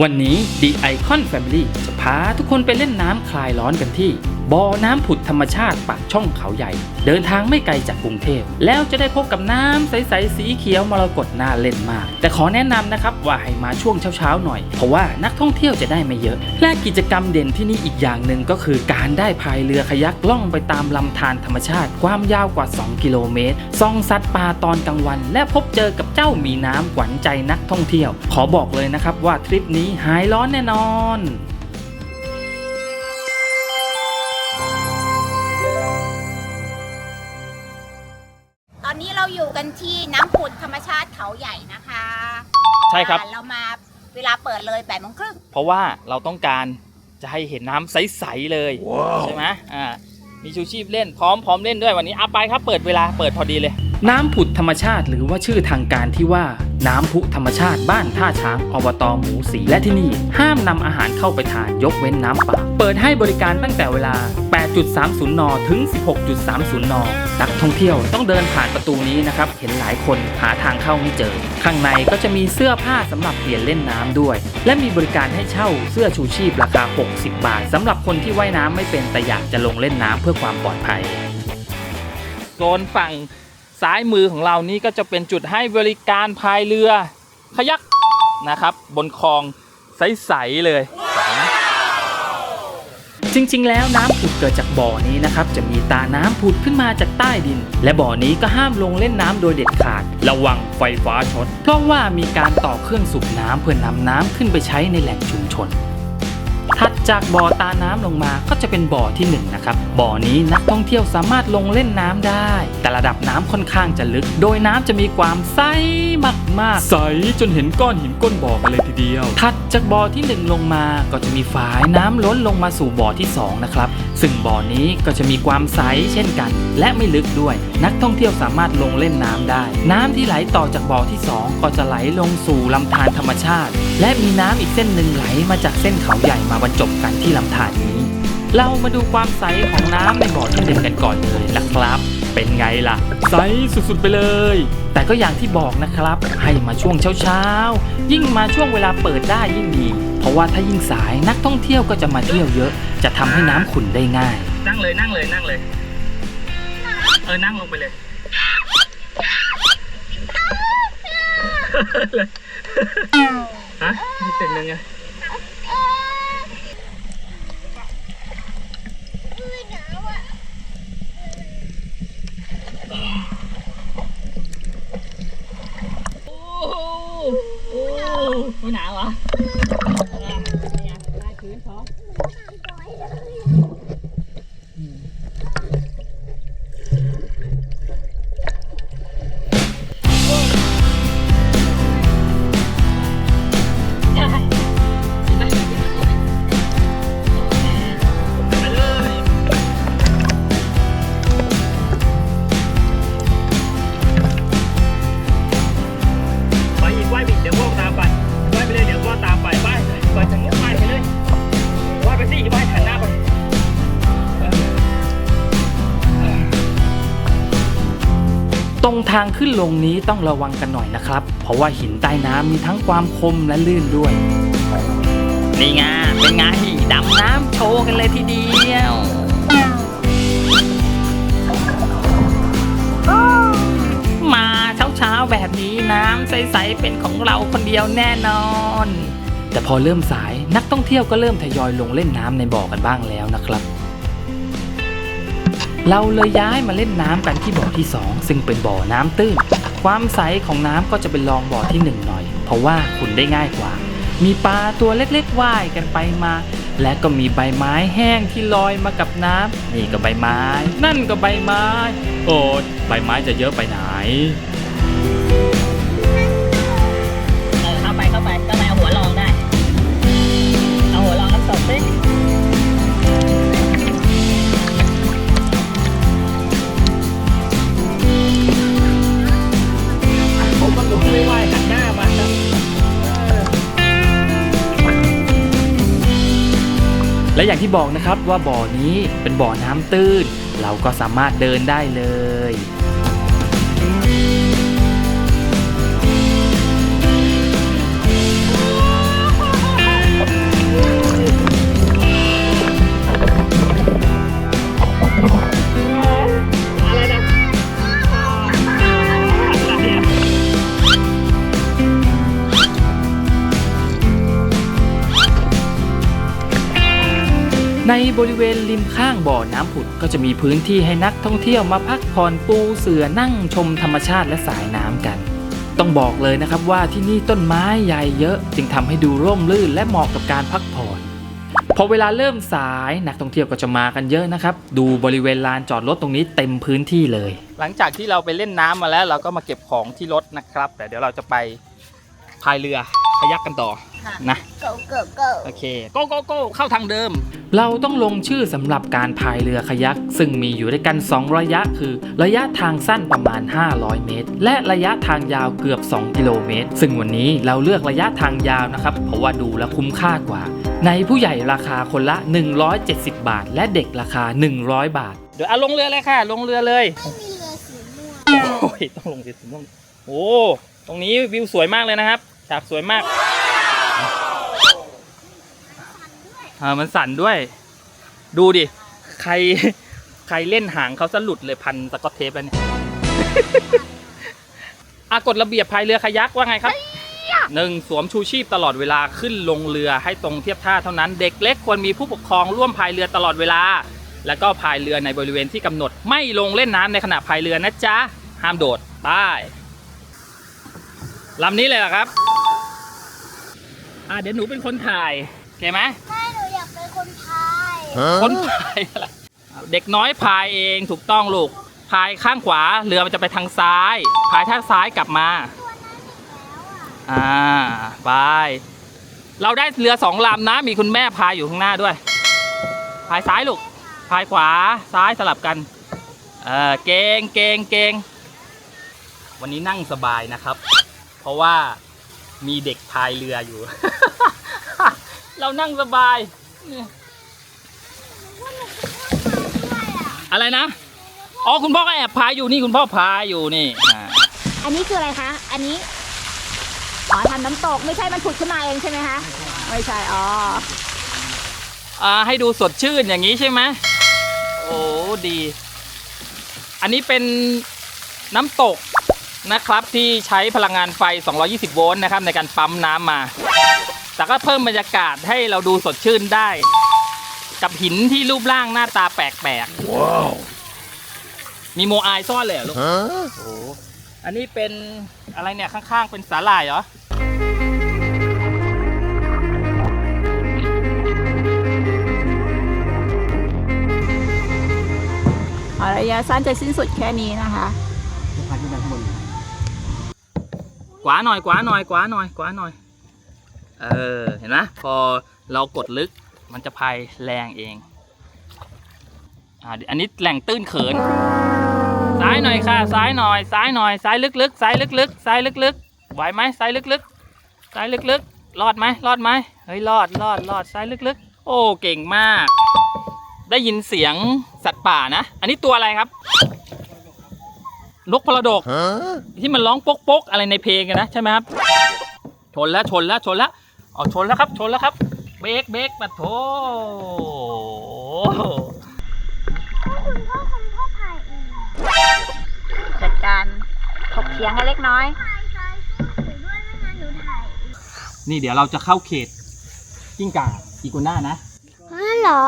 วันนี้ The Icon Family จะพาทุกคนไปเล่นน้ำคลายร้อนกันที่ บ่อน้ำผุดธรรมชาติปากช่องเขาใหญ่ เดินทางไม่ไกลจากกรุงเทพแล้วจะได้พบกับน้ำใสๆสีเขียวมรกตน่าเล่นมาก แต่ขอแนะนำนะครับว่าให้มาช่วงเช้าๆหน่อย เพราะว่านักท่องเที่ยวจะได้ไม่เยอะ และกิจกรรมเด่นที่นี่อีกอย่างหนึ่งก็คือการได้พายเรือขยักล่องไปตามลำธารธรรมชาติ ความยาวกว่า 2 กิโลเมตรส่องสัตว์ป่าตอนกลางวัน และพบเจอกับเจ้ามีน้ำขวัญใจนักท่องเที่ยว ขอบอกเลยนะครับว่าทริปนี้หายร้อนแน่นอน เราอยู่กันที่น้ำผุดธรรมชาติเขาใหญ่นะคะใช่ครับ อ่าเรามาเวลาเปิดเลยแปดโมงครึ่งเพราะว่าเราต้องการจะให้เห็นน้ำใสๆเลยใช่ไหมอ่ามีชูชีพเล่นพร้อมพร้อมเล่นด้วยวันนี้อาไปครับเปิดเวลาเปิดพอดีเลย น้ำผุดธรรมชาติหรือว่าชื่อทางการที่ว่าน้ำพุธรรมชาติบ้านท่าช้างอบตหมูสีและที่นี่ ห้ามนำอาหารเข้าไปทานยกเว้นน้ำเปล่าเปิดให้บริการตั้งแต่เวลา 8.30 น ถึง 16.30 น นัก ท่องเที่ยว ต้องเดินผ่านประตูนี้นะครับ เห็นหลายคนหาทางเข้าไม่เจอ ข้างในก็จะมีเสื้อผ้าสำหรับเปลี่ยนเล่นน้ำด้วย และมีบริการให้เช่าเสื้อชูชีพราคา 60 บาทสำหรับคนที่ว่ายน้ำไม่เป็นแต่อยากจะลงเล่นน้ำเพื่อความปลอดภัยโซนฝั่งซ้ายมือของเรานี่ก็จะเป็นจุดให้บริการพายเรือ ขยักนะครับ บนคลองใสๆเลย จริง ๆ แล้วน้ำผุดเกิดจากบ่อนี้นะครับจะมีตาน้ำผุดขึ้นมาจากใต้ดิน และบ่อนี้ก็ห้ามลงเล่นน้ำโดยเด็ดขาด ระวังไฟฟ้าช็อตเพราะว่ามีการต่อเครื่องสูบน้ำเพื่อนำน้ำขึ้นไปใช้ในแหล่งชุมชนถัดจากบ่อตาน้ำลงมาก็จะเป็นบ่อที่หนึ่งนะครับบ่อนี้นักท่องเที่ยวสามารถลงเล่นน้ำได้ แต่ระดับน้ำค่อนข้างจะลึก โดยน้ำจะมีความใสมากๆใสจนเห็นก้อนหินก้นบ่อกันเลยทีเดียว ถัดจากบ่อที่หนึ่งลงมาก็จะมีฝายน้ำล้นลงมาสู่บ่อที่สองนะครับ ซึ่งบ่อนี้ก็จะมีความใสเช่นกัน และไม่ลึกด้วย นักท่องเที่ยวสามารถลงเล่นน้ำได้ น้ำที่ไหลต่อจากบ่อที่สองก็จะไหลลงสู่ลำธารธรรมชาติ และมีน้ำอีกเส้นหนึ่งไหลมาจากเส้นเขาใหญ่มาบรรจบกันที่ลำธารนี้ เรามาดูความใสของน้ำในบ่อที่หนึ่งกันก่อนเลยนะครับ เป็นไงล่ะ ใสสุดๆไปเลย แต่ก็อย่างที่บอกนะครับ ให้มาช่วงเช้าๆ ยิ่งมาช่วงเวลาเปิดได้ยิ่งดี เพราะว่าถ้ายิ่งสายนักท่องเที่ยวก็จะมาเที่ยวเยอะ จะทำให้น้ำขุ่นได้ง่าย นั่งเลยนั่งเลยนั่งเลย เออ นั่งลงไปเลย ฮะมีเสียงหนึ่งไง โอ้โหโอ้ไม่ หนาวเหรอได้พื้นพอ รงทางขึ้นลงนี้ต้องระวังกันหน่อยนะครับ เพราะว่าหินใต้น้ำมีทั้งความคมและลื่นด้วย นี่ไงเป็นไงดำน้ำโชว์กันเลยทีเดียวมาเช้าๆแบบนี้น้ำใสๆเป็นของเราคนเดียวแน่นอน แต่พอเริ่มสายนักท่องเที่ยวก็เริ่มทยอยลงเล่นน้ำในบ่อกันบ้างแล้วนะครับ เราเลยย้ายมาเล่นน้ำกันที่บ่อที่ 2 ซึ่งเป็นบ่อน้ำตื้น ความใสของน้ำก็จะเป็นรองบ่อที่ 1 หน่อย เพราะว่าขุนได้ง่ายกว่า มีปลาตัวเล็กๆว่ายกันไปมา และก็มีใบไม้แห้งที่ลอยมากับน้ำนี่ก็ใบไม้ นั่นก็ใบไม้ โอ้ใบไม้จะเยอะไปไหน และอย่างที่บอกนะครับว่าบ่อนี้เป็นบ่อน้ำตื้น เราก็สามารถเดินได้เลย ในบริเวณริมข้างบ่อน้ำผุดก็จะมีพื้นที่ให้นักท่องเที่ยวมาพักผ่อนปูเสือนั่งชมธรรมชาติและสายน้ำกัน ต้องบอกเลยนะครับว่าที่นี่ต้นไม้ใหญ่เยอะ จึงทำให้ดูร่มรื่นและเหมาะกับการพักผ่อนพอเวลาเริ่มสายนักท่องเที่ยวก็จะมากันเยอะนะครับ ดูบริเวณลานจอดรถตรงนี้เต็มพื้นที่เลย หลังจากที่เราไปเล่นน้ำมาแล้ว เราก็มาเก็บของที่รถนะครับ แต่เดี๋ยวเราจะไปพายเรือพยักกันต่อ ค่ะนะเกิลเกิลเกิลโอเคโก้โก้โก้เข้าทางเดิม เราต้องลงชื่อสำหรับการพายเรือขยัก ซึ่งมีอยู่ด้วยกัน 2 ระยะคือ ระยะทางสั้นประมาณ 500 เมตร และระยะทางยาวเกือบ 2 กิโลเมตร ซึ่งวันนี้เราเลือกระยะทางยาวนะครับ เพราะว่าดูแล้วคุ้มค่ากว่า ในผู้ใหญ่ราคาคนละ 170 บาท และเด็กราคา 100 บาท เดี๋ยวเอาลงเรือเลยค่ะ ลงเรือเลยมีเรือสีม่วงโอ้ยต้องลงสีม่วงโอ้ตรงนี้วิวสวยมากเลยนะครับฉากสวยมาก อ่ามันสั่นด้วย ดูดิ ใคร ใครเล่นหางเขาสลุดเลยพันสกอตเทปแล้วเนี่ย อากฎระเบียบพายเรือคายักว่าไงครับหนึ่งสวมชูชีพตลอดเวลาขึ้นลงเรือให้ตรงเทียบท่าเท่านั้น เด็กเล็กควรมีผู้ปกครองร่วมพายเรือตลอดเวลา แล้วก็พายเรือในบริเวณที่กำหนด ไม่ลงเล่นน้ำในขณะพายเรือนะจ๊ะ ห้ามโดดไป้ายลำนี้เลยเหรอครับ อ่าเดี๋ยวหนูเป็นคนถ่ายโอเคไหม คนพายอะไรเด็กน้อยพายเองถูกต้องลูกพายข้างขวาเรือมันจะไปทางซ้ายพายท่าซ้ายกลับมาอ่าไปเราได้เรือสองลำนะ มีคุณแม่พายอยู่ข้างหน้าด้วยพายซ้ายลูกพายขวาซ้ายสลับกันเออเก่งเก่งเก่งวันนี้นั่งสบายนะครับ เพราะว่ามีเด็กพายเรืออยู่ เรานั่งสบายเนี่ย อะไรนะ อ๋อคุณพ่อก็แอบพายอยู่นี่คุณพ่อพายอยู่นี่อ่าอันนี้คืออะไรคะ อันนี้อ๋อทำน้ำตกไม่ใช่มันผุดขึ้นมาเองใช่ไหมคะ ไม่ใช่ อ๋อ อ่าให้ดูสดชื่นอย่างนี้ใช่ไหมโอ้ดี อันนี้เป็นน้ำตกนะครับที่ใช้พลังงานไฟ 220 โวลต์นะครับในการปั๊มน้ำมา แต่ก็เพิ่มบรรยากาศให้เราดูสดชื่นได้ กับหินที่รูปร่างหน้าตาแปลกๆ ว้าว มีโมอายซ่อนเลยเหรอลูก โอ้โหอันนี้เป็นอะไรเนี่ยข้างๆ เป็นสาหร่ายเหรอระยะสั้นจะสิ้นสุดแค่นี้นะคะกวาหน่อยกวาหน่อยกวาหน่อยกวาหน่อย เออ เห็นไหมพอเรากดลึก มันจะพายแรงเองอ่าอันนี้แหล่งตื้นเขิน ซ้ายหน่อยค่ะ ซ้ายหน่อย ซ้ายหน่อย ซ้ายลึกๆ ซ้ายลึกๆ ซ้ายลึกๆ ไหวไหมซ้ายลึกๆ ซ้ายลึกๆ รอดไหมรอดไหมเฮ้ย รอด รอด รอด ซ้ายลึกๆ โอ้ เก่งมาก ได้ยินเสียงสัตว์ป่านะ อันนี้ตัวอะไรครับ นกพลดก ที่มันร้องปกปกๆ อะไรในเพลงกันนะ ใช่ไหมครับ ชนแล้ว ชนแล้ว ชนแล้ว อ๋อ ชนแล้วครับ ชนแล้วครับ เบรกเบรกมาโถจัดการถกเถียงกันเล็กน้อยนี่เดี๋ยวเราจะเข้าเขตกิ้งก่าอีกัวน่านะ อ๋อเหรอ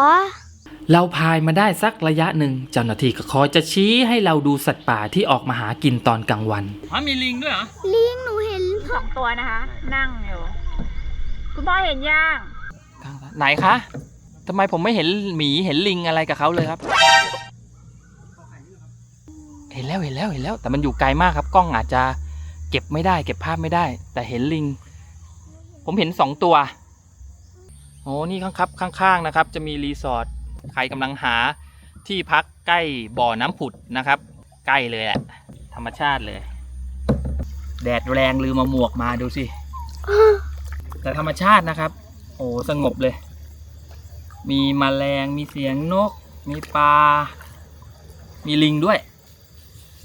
เราพายมาได้สักระยะหนึ่งเจ้าหน้าที่ก็คอยจะชี้ให้เราดูสัตว์ป่าที่ออกมาหากินตอนกลางวัน อ๋อมีลิงด้วยเหรอ ลิงหนูเห็นสองตัวนะคะ นั่งอยู่ คุณพ่อเห็นย่างไหนคะทำไมผมไม่เห็นหมีเห็นลิงอะไรกับเขาเลยครับ เห็นแล้วเห็นแล้วเห็นแล้ว แต่มันอยู่ไกลมากครับ กล้องอาจจะเก็บไม่ได้ เก็บภาพไม่ได้ แต่เห็นลิง ผมเห็นสองตัวโอ้นี่ข้างครับข้างๆนะครับ จะมีรีสอร์ทใครกำลังหาที่พักใกล้บ่อน้ำผุดนะครับ ใกล้เลยแหละธรรมชาติเลย แดดแรงลืมมาหมวกมาดูสิแต่ธรรมชาตินะครับ โอ้สงบเลย มีมแมลง มีเสียงนก มีปลา มีลิงด้วย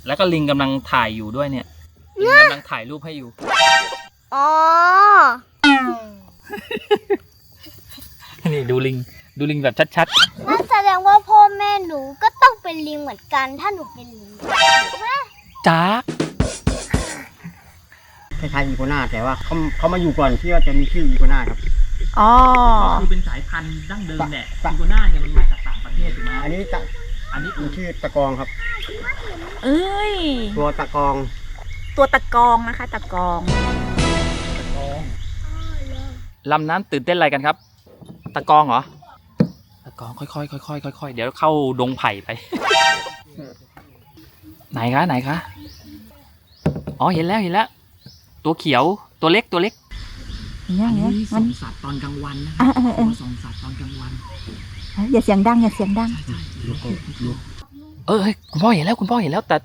แล้วก็ลิงกำลังถ่ายอยู่ด้วยเนี่ย ลิงกำลังถ่ายรูปให้อยู่ อ๋อ นี่ดูลิง ดูลิงแบบชัดนั่นแสดงว่าพ่อแม่หนูก็ต้องเป็นลิงเหมือนกัน ถ้าหนูเป็นลิงๆจ้าคล้ายๆอีโกนาแต่ว่าเขาเขามาอยู่ก่อนที่ว่าจะมีชื่ออีโกนาครับ อ๋อ ก็คือเป็นสายพันธุ์ดั้งเดิมแหละซิโกน่าเนี่ยมันมาจากต่างประเทศถูกไหมอันนี้ตะอันนี้มันชื่อตะกองครับ เอ้ย ตัวตะกองตัวตะกองนะคะ ตะกอง ลำน้ำตื่นเต้นอะไรกันครับ ตะกองเหรอ ตะกองค่อยๆค่อยๆค่อยๆเดี๋ยวเข้าดงไผ่ไป ไหนคะไหนคะ อ๋อเห็นแล้วเห็นแล้ว ตัวเขียวตัวเล็กตัวเล็กอ ย่างเงี้ยสมัอน งสัตว์ตอนกลางวันนะคอะรับเออเออสองสัตว์ตอนกลางวันอย่าเสียงดังอย่าเสียงดังเออเฮ้ยคุณพ่อเห็นแล้วคุณพ่อเห็นแล้ว แต่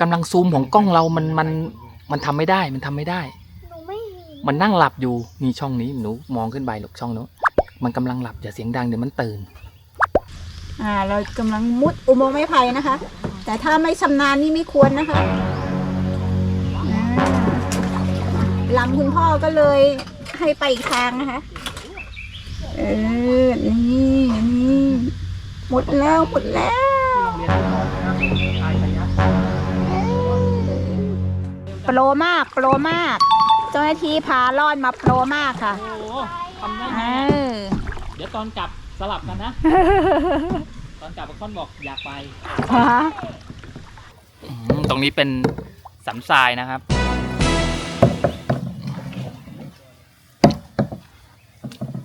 กำลังซูมของกล้องเรามันมันมันทำไม่ได้มันทำไม่ได้ หนูไม่เห็นมันนั่งหลับอยู่นี่ช่องนี้หนูมองขึ้นไปหลกช่องนู้นมันกำลังหลับอย่าเสียงดังเดี๋ยวมันตื่น อ่า เรากำลังมุดอุโมงค์ไม้ไผ่นะคะ แต่ถ้าไม่ชำนาญนี่ไม่ควรนะคะอ่าลำคุณพ่อก็เลย ให้ไปอีกทางนะคะ เออ นี่นี่หมดแล้วหมดแล้วโปรมากโปรมาก เจ้าหน้าที่พาล่อนมาโปรมากค่ะ โอ้ทำได้เออเดี๋ยวตอนกลับสลับกันนะ ตอนกลับค่อนบอกอยากไปตรงนี้เป็นสันทรายนะครับ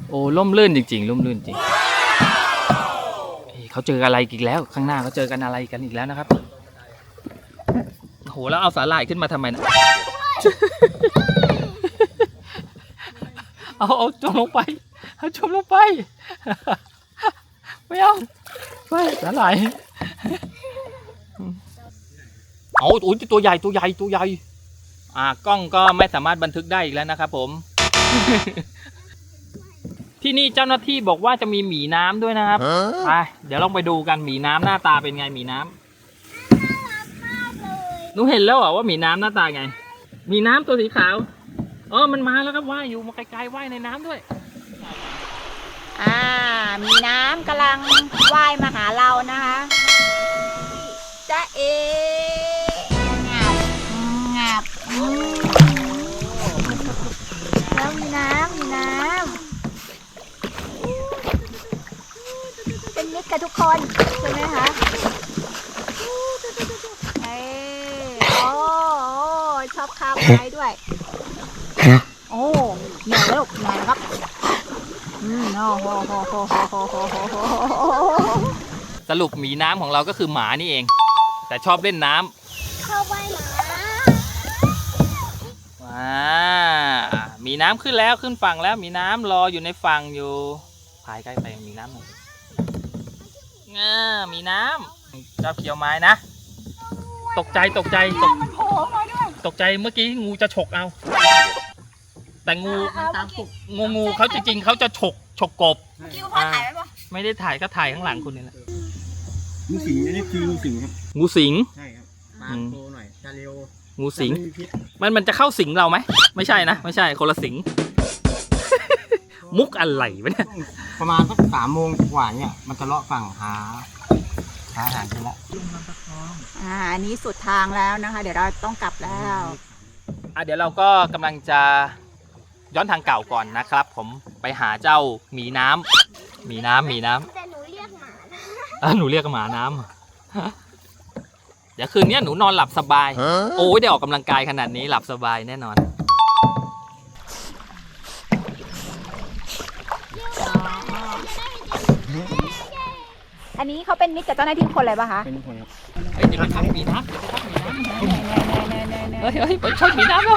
โอ้ล่มลื่นจริง ๆ ล่มลื่นจริงเฮ้ยเขาเจออะไรอีกแล้ว ข้างหน้าเขาเจอกันอะไรกันอีกแล้วนะครับโหแล้วเอาสาหร่ายขึ้นมาทำไมนะเอาเอาจมลงไปเอาจมลงไปไม่เอาไปสาหร่ายเอาโอ้ยตัวใหญ่ตัวใหญ่ตัวใหญ่ อ่ากล้องก็ไม่สามารถบันทึกได้อีกแล้วนะครับผม ที่นี่เจ้าหน้าที่บอกว่าจะมีหมีน้ำด้วยนะครับไปเดี๋ยวลองไปดูกันหมีน้ำหน้าตาเป็นไงหมีน้ำหนูเห็นแล้วเหรอว่าหมีน้ำหน้าตาไงหมีน้ำตัวสีขาวเออมันมาแล้วครับว่ายอยู่มาไกลๆว่ายในน้ำด้วย อ่า มีน้ำกำลังว่ายมาหาเรานะคะจ้าเอ กันทุกคนใช่ไหมคะเอ้โอ้ชอบข้าวไม้ด้วย โอ้เหนื่อยแล้วเหนื่ยครับอืมโอ้โหโหโหโหโหโหโหสรุปหมีน้ำของเราก็คือหมานี่เอง แต่ชอบเล่นน้ำ เข้าไปหมาอ่ามีน้ำขึ้นแล้วขึ้นฝั่งแล้วมีน้ำรออยู่ในฝั่งอยู่พายใกล้ไปมีน้ำหน่อย ง่าหมีน้ำชอบเคี้ยวไม้นะ ตกใจตกใจตกตกใจเมื่อกี้งูจะฉกเอา แต่งูงูงูเขาจริงๆเขาจะฉกฉกกบอ่าไม่ได้ถ่ายก็ถ่ายข้างหลังคุณนี่แหละงูสิงอันนี้คืองูสิงครับ งูสิง ใช่ครับปลาอืมโตหน่อยจะเร็วงูสิงไม่มีพิษมันมันจะเข้าสิงเราไหม ไม่ใช่นะ ไม่ใช่คนละสิง มุกอะไรวะเนี่ย ประมาณสักสามโมงกว่าเนี่ยมันจะเลาะฝั่งหาหาอาหารกินละอ่าอันนี้สุดทางแล้วนะคะ เดี๋ยวเราต้องกลับแล้วอะเดี๋ยวเราก็กำลังจะย้อนทางเก่าก่อนนะครับ ผมไปหาเจ้าหมีน้ำหมีน้ำหมีน้ำแต่หนูเรียกหมานะอะหนูเรียกหมาน้ำเดี๋ยวคืนนี้หนูนอนหลับสบาย โอ้ยได้ออกกำลังกายขนาดนี้หลับสบายแน่นอน อันนี้เขาเป็นมิตรกับเจ้าหน้าที่คนอะไรปะคะเป็นคนครับเฮ้ยเดี๋ยวไปทับหมีน้ำเดี๋ยวไปทับหมีน้ำเฮ้ยเฮ้ยไปชนหมีน้ำเลย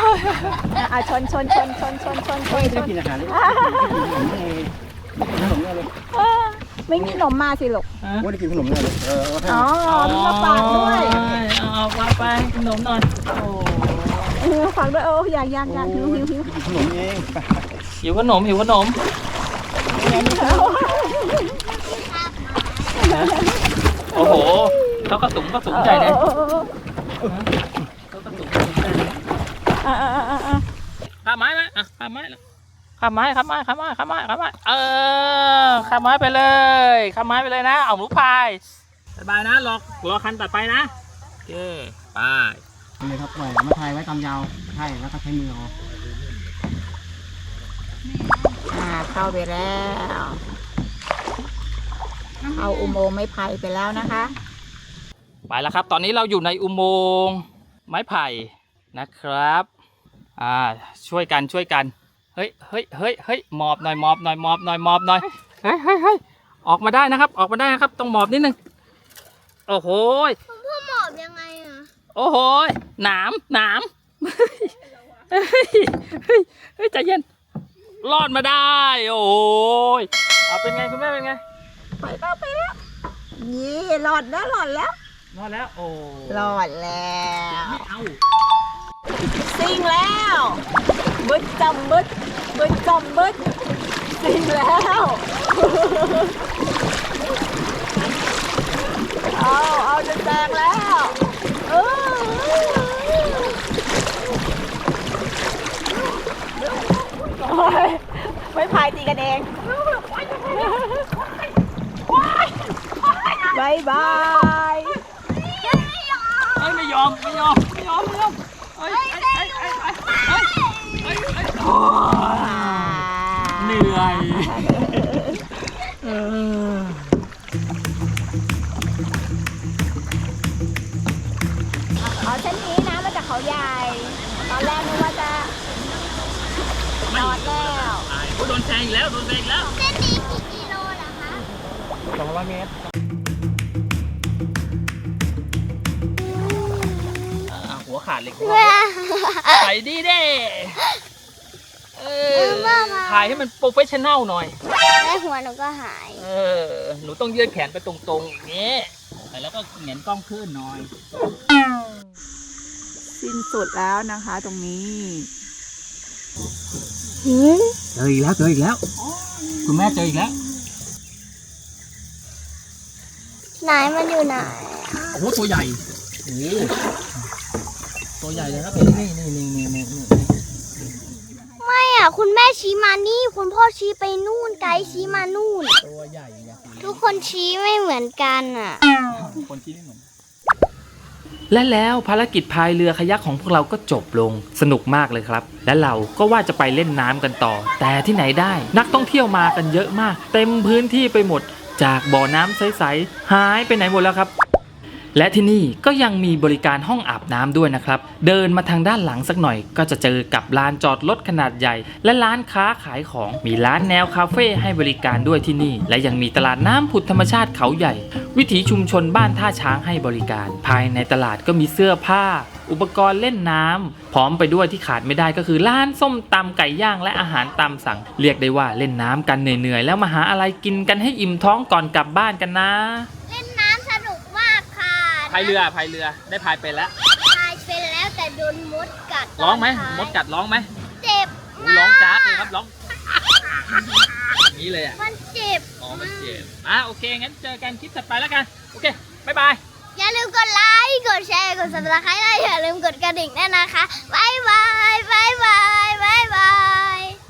อ่าชนชนชนชนชนชนชไม่นชได้นกินอาหารเลยไม่ได้กินขนมเลยเออไม่มีขนมมาสิลูกไม่ได้กินขนมเลยเออเอาให้อ๋อมีมาฝากด้วยเอาไปไปขนมหน่อยเออฝากด้วยโอ้อยากอยากอยากหิวหิวหิวกินขนมเองหิวขนมหิวขนม โอ้โหเขากระสุมกระสุมใจเลยเออเออเออเออเออเออเออข้าไม้ไหมอะข้าไม้แล้วข้าไม้ข้าไม้ข้าไม้ข้าไม้ข้าไม้เออข้าไม้ไปเลยข้าไม้ไปเลยนะ เอาหมูพายสบายนะรอรอคันตัดไปนะโอเคไปนี่ครับปล่อยมาทายไว้ตามยาวใช่แล้วก็ใช้มือเอาอ่าเข้าไปแล้ว เอาอุโมงค์ไม้ไผ่ไปแล้วนะคะ ไปแล้วครับ ตอนนี้เราอยู่ในอุโมงค์ไม้ไผ่นะครับ อ่า ช่วยกันช่วยกัน เฮ้ยเฮ้ยเฮ้ยเฮ้ยหมอบหน่อยหมอบหน่อยหมอบหน่อยหมอบหน่อย เฮ้ยเฮ้ยเฮ้ยออกมาได้นะครับ ออกมาได้นะครับ ต้องหมอบนิดนึง โอ้โหยพ่อหมอบยังไงอะโอ้โหยหนามหนามเฮ้ยเฮ้ยเฮ้ยใจเย็น รอดมาได้ โอ้ยเอาเป็นไงคุณแม่เป็นไง ไปแล้วไปแล้วยี่หลอดแล้วหลอดแล้วรอดแล้ว โอ้หลอดแล้วไม่เอาซิงแล้วบึดจำบึดบึดจำบึดซิงแล้วเอาเอาจะแซงแล้วเออโอ้ยไม่พายตีกันเอง บายบายเฮ้ยไม่ยอมไม่ยอมไม่ยอมไม่ยอมเฮ้ยเฮ้ยเฮ้ยเฮ้ยเฮ้ยเฮ้ยเฮ้ยโอ้ยเหนื่อยเออเอาเส้นนี้นะมาจากเขาใหญ่ ตอนแรกนึกว่าจะจอดแล้วตายโอ้ยโดนแซงอีกแล้วโดนแซงอีกแล้ว เส้นนี้กี่กิโลล่ะคะ สองร้อยเมตร ขาดเลยคุณไปดีเด้เออถ่ายให้มันโปรเฟชชั่นแนลหน่อย แล้วหัวหนูก็หาย เออ หนูต้องยืดแขนไปตรงๆอย่างนี้แล้วก็เหงียนกล้องขึ้นหน่อย สิ้นสุดแล้วนะคะตรงนี้เจออีกแล้วเจออีกแล้ว คุณแม่เจออีกแล้ว ไหนมันอยู่ไหน โอ้โหตัวใหญ่ โอ้โห ตัวใหญ่เลยครับนี่นี่นี่นี่นี่นี่ไม่อะ คุณแม่ชี้มานี่ คุณพ่อชี้ไปนู่น ไกด์ชี้มานู่น ตัวใหญ่อะทุกคนชี้ไม่เหมือนกันอะ คนที่ไม่เหมือน และแล้วภารกิจพายเรือขยักของพวกเราก็จบลงสนุกมากเลยครับ และเราก็ว่าจะไปเล่นน้ำกันต่อ แต่ที่ไหนได้ นักท่องเที่ยวมากันเยอะมาก เต็มพื้นที่ไปหมด จากบ่อน้ำใสๆหายไปไหนหมดแล้วครับ และที่นี่ก็ยังมีบริการห้องอาบน้ำด้วยนะครับ เดินมาทางด้านหลังสักหน่อย ก็จะเจอกับลานจอดรถขนาดใหญ่ และร้านค้าขายของ มีร้านแนวคาเฟ่ให้บริการด้วยที่นี่ และยังมีตลาดน้ำผุดธรรมชาติเขาใหญ่ วิถีชุมชนบ้านท่าช้างให้บริการ ภายในตลาดก็มีเสื้อผ้า อุปกรณ์เล่นน้ำพร้อมไปด้วยที่ขาดไม่ได้ก็คือร้านส้มตำไก่ย่างและอาหารตามสั่ง เรียกได้ว่าเล่นน้ำกันเหนื่อยๆแล้วมาหาอะไรกินกันให้อิ่มท้องก่อนกลับบ้านกันนะ เล่นน้ำสนุกมากค่ะ พายเรือพายเรือได้พายเป็นแล้วพายเป็นแล้วแต่โดนมดกัดร้องไหมตนท้ายมดกัดร้องไหมเจ็บอุ๊ยร้องจ้าดเลยครับร้องอย่างนี้เลยอะมันเจ็บอ๋อมันเจ็บอะโอเคงั้นเจอกันคลิปถัดไปแล้วกันโอเคบ๊ายบาย อย่าลืมกดไลค์กดแชร์กด subscribe และอย่าลืมกดกระดิ่งด้วยนะคะบ๊ายบายบ๊ายบายบ๊ายบาย